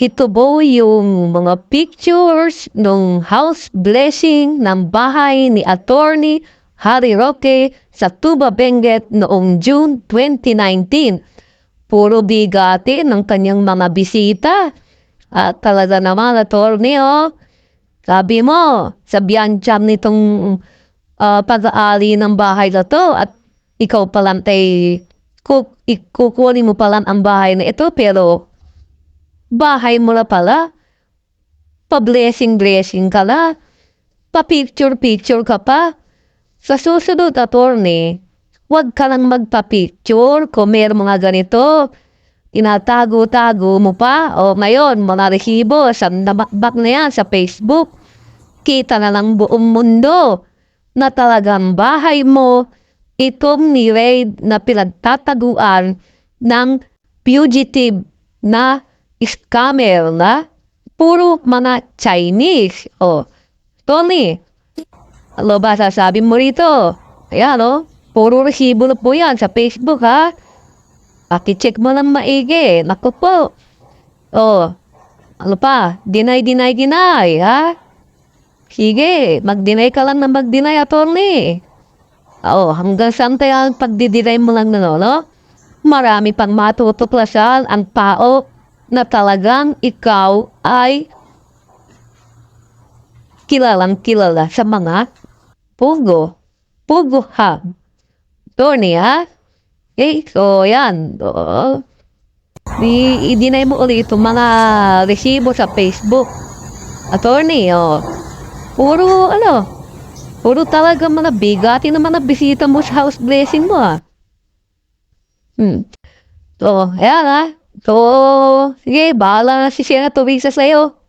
ito po yung mga pictures ng house blessing ng bahay ni Attorney Harry Roque sa Tuba Benguet noong June 2019. Puro bigati ng kanyang mga bisita. At talaga naman, Attorney, oh, sabi mo, sa biyansyam nitong ah, pag-aali ng bahay na to at ikaw palang tay kuk ikukunin mo palang ang bahay na ito pero bahay mo na pala. Pa-blessing-blessing ka na. Pa-picture-picture ka pa. Sa susunod, attorney, huwag ka lang magpa-picture kung meron mga ganito. Tinatago-tago mo pa. O ngayon, mga rehibo, sa nabakbak na yan sa Facebook. Kita na lang buong mundo na talagang bahay mo itong ni-raid na pinagtataguan ng fugitive na scammer na puro mga Chinese. O, Tony, ano ba sasabi mo rito? Ayan, o, puro resibo na po yan sa Facebook, ha? Pakicheck mo lang maigi. Naku po. O, ano pa? Deny, deny, deny, ha? Sige, mag-deny ka lang na mag-deny, attorney. Oo, hanggang saan tayo ang pagdidinay mo lang na no? Marami pang matutuklasan ang tao na talagang ikaw ay kilalang kilala sa mga pugo. Pugo hub. Tony, ha? Okay, so yan. Oo. I- i-deny mo ulit itong mga resibo sa Facebook. Attorney, oh. Puro, ano, puro talaga mga bigati na mga bisita mo sa house blessing mo, ah. Hmm. So, ayan, ah. So, sige, bahala na si Sena Tuvisa sa'yo.